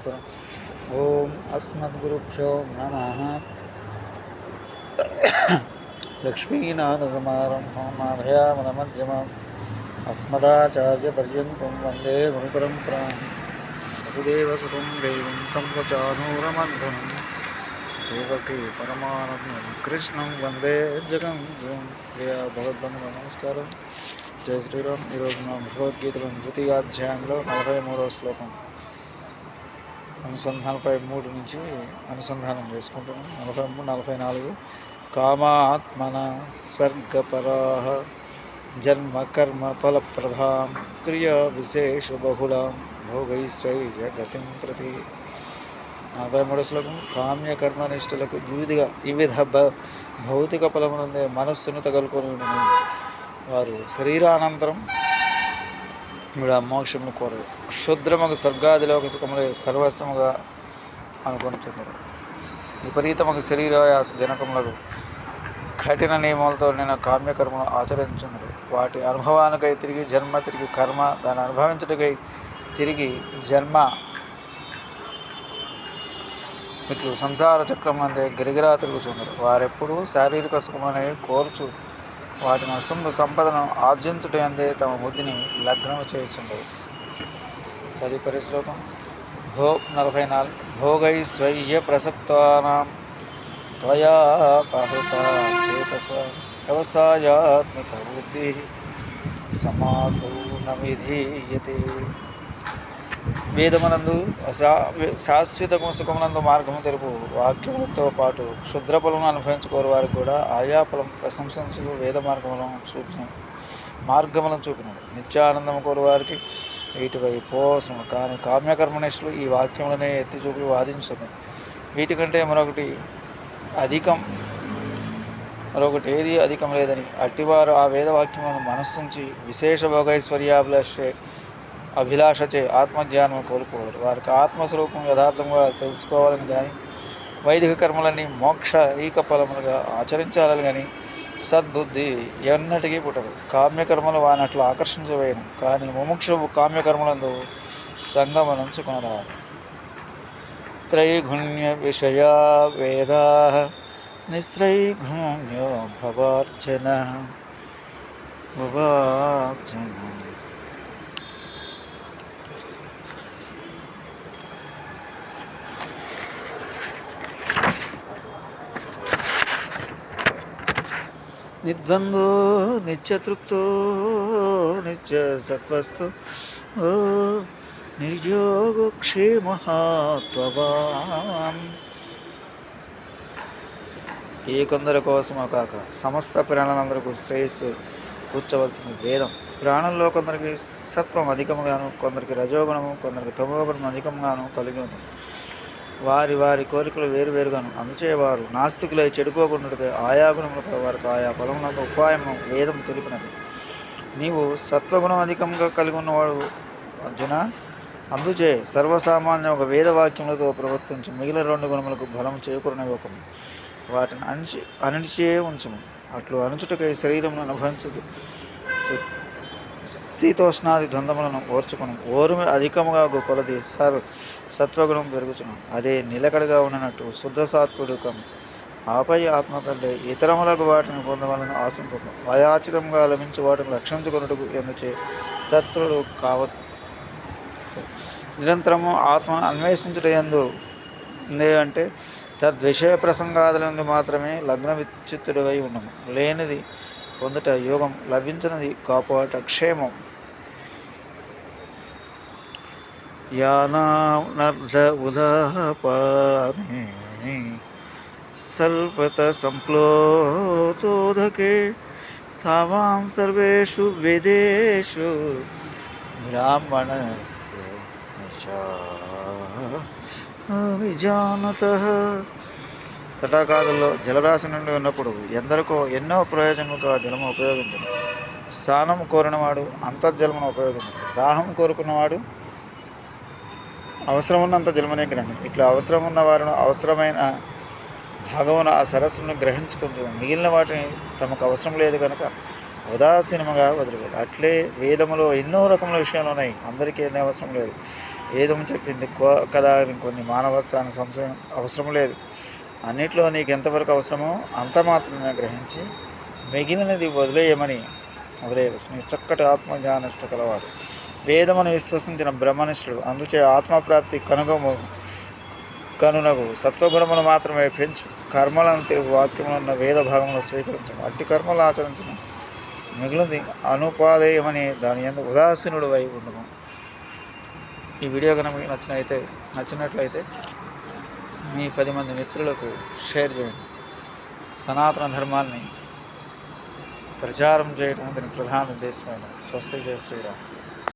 పురం ఓం అస్మద్గురుభ్యో నమ లక్ష్మీనాథసమారంభమాభయామనమధ్యమం అస్మదాచార్యపర్యంతం వందే గురుపరంపరాం వసుదేవసుతం దేవం కంసచానూరమంధనం దేవకి పరమానందం కృష్ణం వందే జగం ప్రియా భగవద్బంధువుల నమస్కారం జై శ్రీరామ్ ఈరోజు మా భగవద్గీతలోని ద్వితీయాధ్యాయంలో నలభై మూడవ శ్లోకం అనుసంధానం మూడు నుంచి అనుసంధానం చేసుకుంటున్నాం. నలభై మూడు నలభై నాలుగు. కామాత్మన స్వర్గపరా జన్మ కర్మ ఫలప్రధాం క్రియ విశేష బహుళాం భోగైశ్వర్య గతిం ప్రతి. నలభై మూడో శ్లోకం. కామ్య కర్మనిష్ఠులకు వివిధగా వివిధ బ భౌతిక ఫలమునందే మనస్సును తగలుకొని వారు శరీరానంతరం కూడా మోక్షమును కోరరు. క్షుద్రమగు స్వర్గాదిలోక సుఖములు సర్వస్వముగా అనుకొనిచున్నారు. విపరీతమగు శరీరాయాస జనకములకు కఠిన నియమాలతో నేను కామ్యకర్మను ఆచరించున్నారు. వాటి అనుభవానికై తిరిగి జన్మ తిరిగి కర్మ దాన్ని అనుభవించుటకై తిరిగి జన్మ. ఇట్లు సంసార చక్రం అందే గిరిగిరా తిరుగుతున్నారు వారెప్పుడూ శారీరక సుఖమనే కోరుచు వాటిని అసంభ సంపదను ఆర్జించుటందే తమ బుద్ధిని లగ్నము చేయుచుండవు తదుపరి శ్లోకం. భో నలభై నాలుగు. భోగైశ్వర్య ప్రసక్తానాం. త్వయా పహృత చేతస వ్యవసాయాత్మిక బుద్ధి సమాధూనమిధీయతే. వేదమనందు శాశ్వత సుఖమునందు మార్గము తెలుపు వాక్యములతో పాటు క్షుద్ర ఫలమును అనుభవించుకోరు వారు కూడా ఆయా ఫలం ప్రశంసించు వేద మార్గములను చూపిన మార్గములను చూపినది. నిత్యానందము కోరు వారికి వీటిపై పోవసరం కానీ కామ్యకర్మనిష్ఠులు ఈ వాక్యములనే ఎత్తి చూపి వాదించుతుంది వీటికంటే మరొకటి అధికం మరొకటి ఏది అధికం లేదని. అట్టివారు ఆ వేదవాక్యములను మనస్సుంచి విశేష భోగైశ్వర్యాభిలాషే అభిలాషచే ఆత్మజ్ఞానం కోల్పోరు వారికి ఆత్మస్వరూపం యథార్థంగా తెలుసుకోవాలని కానీ వైదిక కర్మలన్నీ మోక్ష ఈక ఫలములుగా ఆచరించాలని కానీ సద్బుద్ధి ఎన్నటికీ పుట్టదు. కామ్యకర్మలు వానట్లు ఆకర్షించవేయను కానీ ముముక్షు కామ్యకర్మలందు సంగమనంచుకొనరాదు త్రైగుణ్య విషయా వేదా నిస్త్రైగుణ్యో భవార్జన. భవార్జన. నిద్వందో నిత్యతృప్తో నిత్య సత్వస్థు ఓ నిర్యోగక్షేమహాత్వవాన్. ఏ కొందరి కోసమో కాక సమస్త ప్రాణులందరికీ శ్రేయస్సు కూర్చోవలసిన వేదం. ప్రాణంలో కొందరికి సత్వం అధికముగాను కొందరికి రజోగుణము కొందరికి తమోగుణం అధికంగాను కలిగి ఉంది. వారి వారి కోరికలు వేరువేరుగాను. అందుచేవారు నాస్తికులై చెడిపోకుండా ఆయా గుణములతో వారికి ఆయా ఫలములకు ఉపాయం వేదం తెలిపినది. నీవు సత్వగుణం అధికంగా కలిగి ఉన్నవాడు అర్జున! అందుచే సర్వసామాన్య ఒక వేదవాక్యములతో ప్రవర్తించి. మిగిలిన రెండు గుణములకు బలం చేకూరనివ్వకము వాటిని అణిచి అణిచే ఉంచము. అట్లు అణుచుటకై శరీరమును అనుభవించదు శీతోష్ణాది ద్వంద్వములను ఓర్చుకును. ఓర్మి అధికముగా కొలది సర్ సత్వగుణం పెరుగుచును. అదే నిలకడగా ఉన్నట్టు శుద్ధ సాత్వికం. ఆపై ఆత్మ కంటే ఇతరములకు వాటిని పొందవలను ఆశింపక వయాచితంగా లభించి వాటిని రక్షించుకున్నట్టుకు ఎందుచే తత్పుడు కావ నిరంతరము ఆత్మను అన్వేషించుట ఎందు ఉంది అంటే తద్విషయ ప్రసంగాదులందు మాత్రమే లగ్న విచిత్తుడివై ఉండము లేనిది పొందుట యోగం లభించినది కాపాట క్షేమం. యానార్ధ ఉదాపానే సల్పత సంప్లోతోదకే తావాన్ సర్వేషు వేదేషు బ్రాహ్మణస్య విజానత తటాకాదుల్లో జలరాశి నుండి ఉన్నప్పుడు ఎందరికో ఎన్నో ప్రయోజనములకు ఆ జలము ఉపయోగించదు. స్నానం కోరినవాడు అంతర్జలమును ఉపయోగించదు. దాహం కోరుకున్నవాడు అవసరం ఉన్నంత జలమనే గ్రహణం ఇట్లా అవసరం ఉన్న వారిని అవసరమైన భాగమున ఆ సరస్సును గ్రహించుకుంటూ మిగిలిన వాటిని తమకు అవసరం లేదు కనుక ఉదాసీనముగా వదిలివేయాలి అట్లే వేదములో ఎన్నో రకముల విషయాలు ఉన్నాయి. అందరికీ ఏమీ అవసరం లేదు. వేదము చెప్పింది కో- కదా అని కొన్ని మానవత్సాన్ని సంశయం అవసరం లేదు. అన్నిట్లో నీకు ఎంతవరకు అవసరమో అంత మాత్రమే గ్రహించి మిగిలినది వదిలేయమని వదిలేయవచ్చు నీవు చక్కటి ఆత్మజ్ఞానిష్ట కలవాడు. వేదమును విశ్వసించిన బ్రహ్మనిష్ఠుడు అందుచే ఆత్మప్రాప్తి కనుగము కనునగు. సత్వగుణమును మాత్రమే పెంచు. కర్మలను వాక్యములు వాక్యములున్న వేద భాగములు స్వీకరించము. అట్టి కర్మలు ఆచరించడం మిగిలింది అనుపాదేయమని దాని ఎందుకు ఉదాసీనుడు అయి ఉండము ఈ వీడియో కనుక నచ్చినైతే నచ్చినట్లయితే మీ పది మంది మిత్రులకు షేర్ చేయండి. సనాతన ధర్మాన్ని ప్రచారం చేయడం దీని ప్రధాన ఉద్దేశమైన స్వస్తి జయ శ్రీరామ్.